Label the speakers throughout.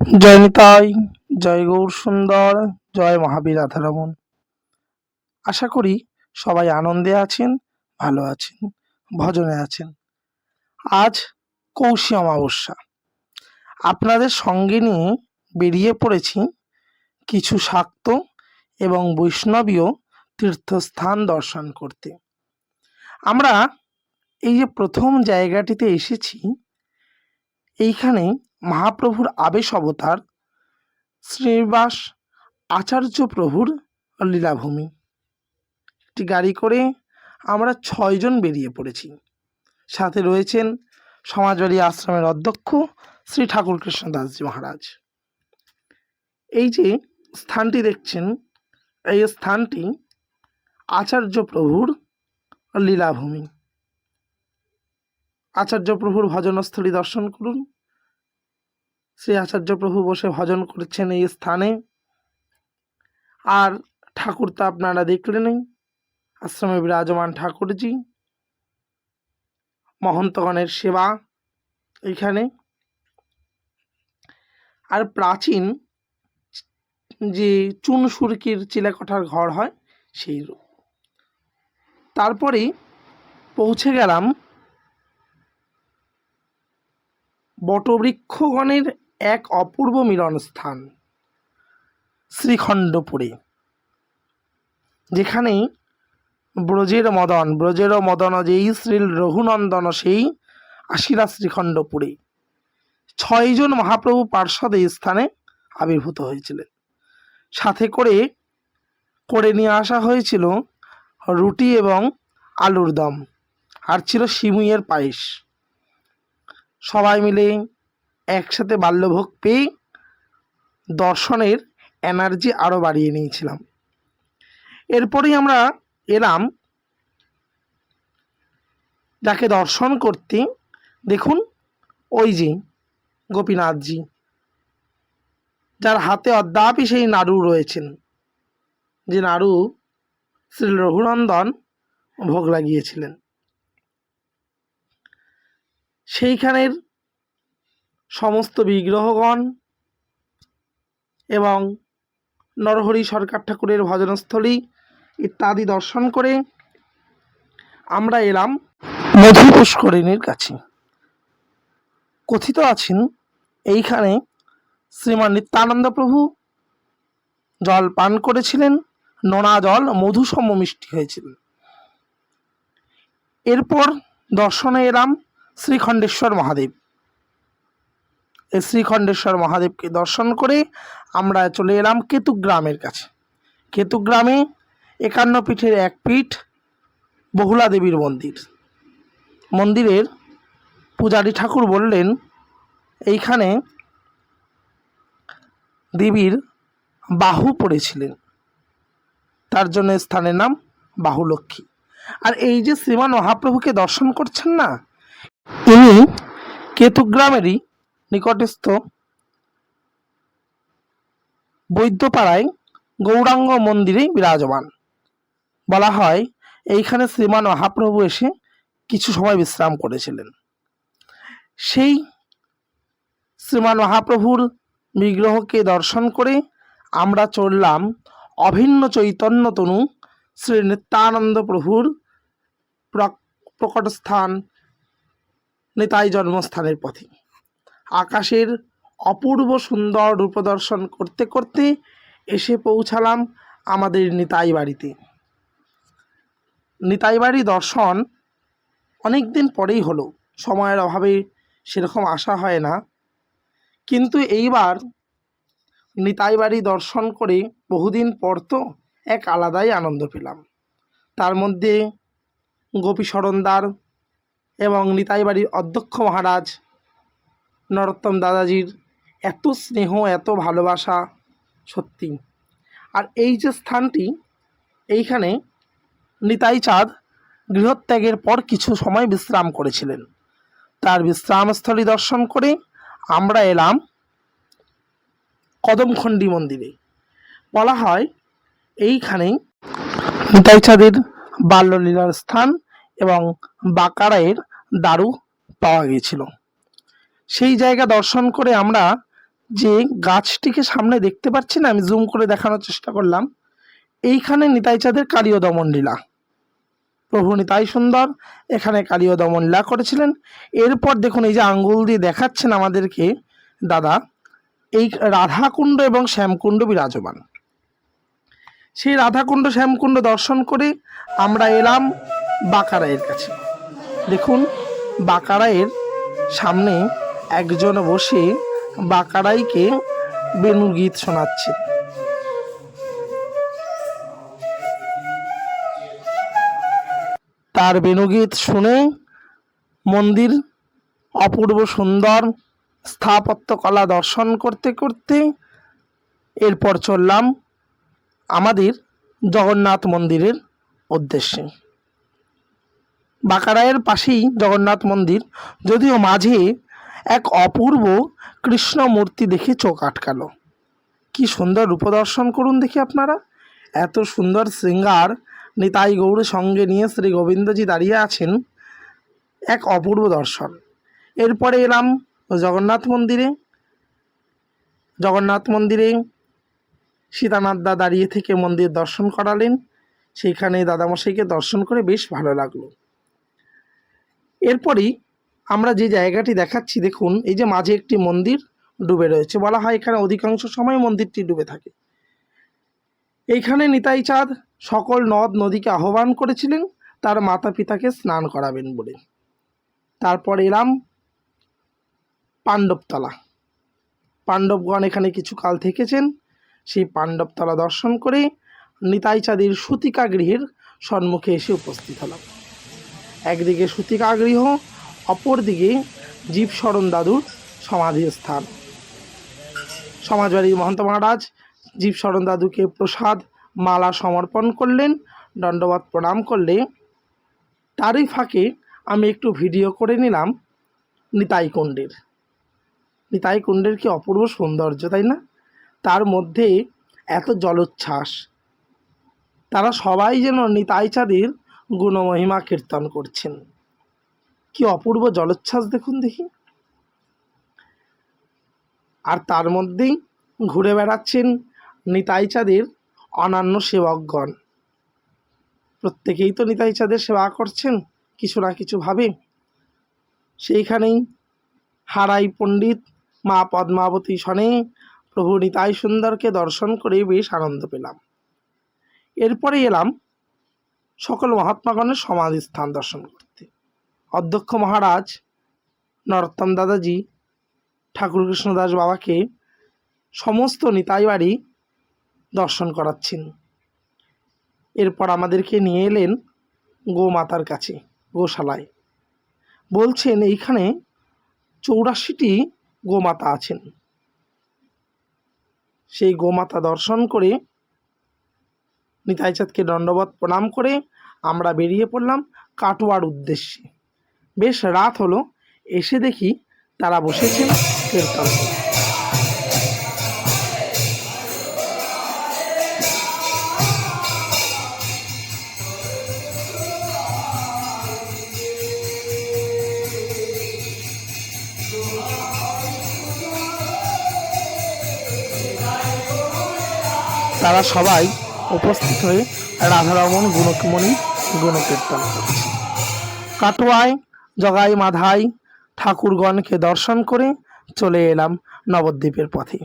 Speaker 1: জয় নিতাই, জয় গৌর সুন্দর, জয় মহাবীর রাধারমন। আশা করি সবাই আনন্দে আছেন, ভালো আছেন, ভজনে আছেন। আজ কৌশী অমাবস্যা। আপনাদের সঙ্গে নিয়ে বেরিয়ে পড়েছি কিছু শাক্ত এবং বৈষ্ণবীয় তীর্থস্থান দর্শন করতে। আমরা এই যে প্রথম জায়গাটিতে এসেছি এইখানে মহাপ্রভুর আবেশ অবতার শ্রীনিবাস আচার্য প্রভুর লীলাভূমি। একটি গাড়ি করে আমরা ছয়জন বেরিয়ে পড়েছি। সাথে রয়েছেন সমাজবাড়ি আশ্রমের অধ্যক্ষ শ্রী ঠাকুর কৃষ্ণ কৃষ্ণদাসজি মহারাজ। এই যে স্থানটি দেখছেন, এই স্থানটি আচার্য প্রভুর লীলাভূমি। আচার্য প্রভুর ভজনস্থলী দর্শন করুন। শ্রী আচার্য প্রভু বসে ভজন করছেন এই স্থানে। আর ঠাকুর তো আপনারা দেখলেনই আশ্রমে বিরাজমান ঠাকুরজি। মহন্তগণের সেবা এইখানে আর প্রাচীন যে চুন সুরকির চিলেকোঠার ঘর হয়, সেই রূপ। তারপরেই পৌঁছে গেলাম বটবৃক্ষগণের এক অপূর্ব মিলন স্থান শ্রীখণ্ডপুরে যেখানে ব্রজের মদন ব্রজের মদন যেই শ্রী রঘুনন্দন, সেই আশিরা শ্রীখণ্ডপুরে। ছয়জন মহাপ্রভু পার্ষদ এই স্থানে আবির্ভূত হয়েছিলেন। সাথে করে করে নিয়ে আসা হয়েছিল রুটি এবং আলুর দম, আর ছিল সিমুইয়ের পায়েস। সবাই মিলে একসাথে বাল্যভোগ পেয়ে দর্শনের এনার্জি আরও বাড়িয়ে নিয়েছিলাম। এরপরেই আমরা এলাম যাকে দর্শন করতে। দেখুন, ওই যে গোপীনাথজি, যার হাতে অদ্যাপি সেই নাড়ু রয়েছেন, যে নাড়ু শ্রী রঘুনন্দন ভোগ লাগিয়েছিলেন। সেইখানের সমস্ত বিগ্রহগণ এবং নরহরি সরকার ঠাকুরের ভজনস্থলী ইত্যাদি দর্শন করে আমরা এলাম মধু পুষ্করিণীর কাছে। কথিত আছেন, এইখানে শ্রীমান নিত্যানন্দ প্রভু জল পান করেছিলেন, নোনা জল মধু সম মিষ্টি হয়েছিল। এরপর দর্শনে এলাম শ্রীখণ্ডেশ্বর মহাদেব। এই শ্রীখণ্ডেশ্বর মহাদেবকে দর্শন করে আমরা চলে এলাম কেতুগ্রামের কাছে। কেতুগ্রামে একান্ন পীঠের এক পীঠ বহুলা দেবীর মন্দির। মন্দিরের পূজারী ঠাকুর বললেন, এইখানে দেবীর বাহু পড়েছিলেন। তার জন্য স্থানের নাম বাহুলক্ষ্মী। আর এই যে শ্রীমান মহাপ্রভুকে দর্শন করছেন না ইনি কেতুগ্রামেরই নিকটস্থ বৈদ্যপাড়ায় গৌরাঙ্গ মন্দিরে বিরাজমান। বলা হয়, এইখানে শ্রীমান মহাপ্রভু এসে কিছু সময় বিশ্রাম করেছিলেন। সেই শ্রীমান মহাপ্রভুর বিগ্রহকে দর্শন করে আমরা চললাম অভিন্ন চৈতন্য তনু শ্রী নিত্যানন্দ প্রভুর প্র- প্রকট স্থান নিতাই জন্মস্থানের পথে। আকাশের অপূর্ব সুন্দর রূপদর্শন করতে করতে এসে পৌঁছালাম আমাদের নিতাই বাড়িতে। নিতাই বাড়ি দর্শন অনেক দিন পরেই হলো, সময়ের অভাবে সেরকম আসা হয় না। কিন্তু এইবার নিতাই বাড়ি দর্শন করে বহুদিন পর তো এক আলাদাই আনন্দ পেলাম। তার মধ্যে গোপী সরণদার এবং নিতাই বাড়ির অধ্যক্ষ মহারাজ নরোত্তম দাদাজির এত স্নেহ, এত ভালোবাসা সত্যি। আর এই যে স্থানটি, এইখানে নিতাই চাঁদ গৃহত্যাগের পর কিছু সময় বিশ্রাম করেছিলেন। তার বিশ্রামস্থলী দর্শন করে আমরা এলাম কদমখণ্ডী মন্দিরে। বলা হয় এইখানেই নিতাই চাঁদের বাল্যলীলার স্থান এবং বাঁকাড়ায়ের দারু পাওয়া গিয়েছিল সেই জায়গা দর্শন করে আমরা যে গাছটিকে সামনে দেখতে পাচ্ছি না, আমি জুম করে দেখানোর চেষ্টা করলাম, এইখানে নিতাই চাঁদের কালীয় দমন লীলা। প্রভু নিতাই সুন্দর, এখানে কালীয় দমন লীলা করেছিলেন। এরপর দেখুন, এই যে আঙ্গুল দিয়ে দেখাচ্ছেন আমাদেরকে দাদা, এই রাধাকুণ্ড এবং শ্যামকুণ্ড বিরাজমান। সেই রাধাকুণ্ড, শ্যামকুণ্ড দর্শন করে আমরা এলাম বাঁকারায়ের কাছে। দেখুন বাঁকারায়ের সামনে একজন বসে বাকারাইকে বাঁকারাইকে বেণুগীত শোনাচ্ছে। তার বেণুগীত শুনে মন্দির অপূর্ব সুন্দর স্থাপত্য কলা দর্শন করতে করতে এরপর চললাম আমাদের জগন্নাথ মন্দিরের উদ্দেশ্যে। বাঁকারায়ের পাশেই জগন্নাথ মন্দির, যদিও মাঝে এক অপূর্ব কৃষ্ণ মূর্তি দেখে চোখ আটকালো। কি সুন্দর রূপদর্শন করুন দেখি আপনারা। এত সুন্দর শৃঙ্গার নিতাই গৌড় সঙ্গে নিয়ে শ্রী গোবিন্দজি দাঁড়িয়ে আছেন, এক অপূর্ব দর্শন। এরপরে এলাম জগন্নাথ মন্দিরে। জগন্নাথ মন্দিরে সীতানাথদা দাঁড়িয়ে থেকে মন্দির দর্শন করালেন। সেইখানে দাদামশাইকে দর্শন করে বেশ ভালো লাগল। এরপরই আমরা যে জায়গাটি দেখাচ্ছি, দেখুন, এই যে মাঝে একটি মন্দির ডুবে রয়েছে। বলা হয় এখানে অধিকাংশ সময় মন্দিরটি ডুবে থাকে। এইখানে নিতাই চাঁদ সকল নদ নদীকে আহ্বান করেছিলেন, তার মাতা পিতাকে স্নান করাবেন বলে। তারপর এলাম পাণ্ডবতলা। পাণ্ডবগণ এখানে কিছু কাল থেকেছেন। সেই পাণ্ডবতলা দর্শন করে নিতাই চাঁদের সুতিকা গৃহের সম্মুখে এসে উপস্থিত হলাম। একদিকে সুতিকা গৃহ অপরদিকে জীবশরণ দাদুর সমাধি স্থান সমাজবাড়ির মহন্ত মহারাজ জীবশরণ দাদুকে প্রসাদ, মালা সমর্পণ করলেন দণ্ডবাদ প্রণাম করলে। তারই ফাঁকে আমি একটু ভিডিও করে নিলাম নিতাই কুণ্ডের নিতাই কুণ্ডের কি অপূর্ব সৌন্দর্য, তাই না? তার মধ্যে এত জলোচ্ছ্বাস। তারা সবাই যেন নিতাই চাঁদের গুণমহিমা কীর্তন করছেন। কি অপূর্ব জলোচ্ছ্বাস দেখুন দেখি। আর তার মধ্যেই ঘুরে বেড়াচ্ছেন নিতাই চাঁদের অন্যান্য সেবকগণ। প্রত্যেকেই তো নিতাই চাঁদের সেবা করছেন, কিছু না কিছু ভাবে। সেইখানেই হারাই পণ্ডিত মা পদ্মাবতী শনে প্রভু নিতাই সুন্দরকে দর্শন করে বেশ আনন্দ পেলাম। এরপরে এলাম সকল মহাত্মাগণের সমাধি স্থান দর্শন করতে। অধ্যক্ষ মহারাজ নরোত্তম দাদাজি, ঠাকুর কৃষ্ণদাস বাবাকে সমস্ত নিতাই বাড়ি দর্শন করাচ্ছেন। এরপর আমাদেরকে নিয়ে এলেন গোমাতার কাছে, গোশালায়। বলছেন, এইখানে চৌরাশিটি গোমাতা আছেন। সেই গোমাতা দর্শন করে নিতাইচাঁদকে দণ্ডবত প্রণাম করে আমরা বেরিয়ে পড়লাম কাটোয়ার উদ্দেশ্যে। বেশ রাত হলো, এসে দেখি তারা বসেছেন কীর্তন তারা সবাই উপস্থিত হয়ে রাধারমণ গুণকমণি গুণকীর্তন। কাটোয়ায়, জগাই মাধাই ঠাকুরগণকে দর্শন করে চলে এলাম নবদ্বীপের পথে।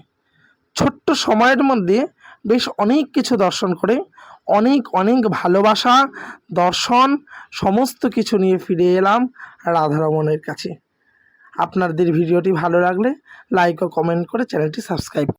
Speaker 1: ছোট্ট সময়ের মধ্যে বেশ অনেক কিছু দর্শন করে, অনেক অনেক ভালোবাসা, দর্শন, সমস্ত কিছু নিয়ে ফিরে এলাম রাধারমণের কাছে। আপনাদের ভিডিওটি ভালো লাগলে লাইক ও কমেন্ট করে চ্যানেলটি সাবস্ক্রাইব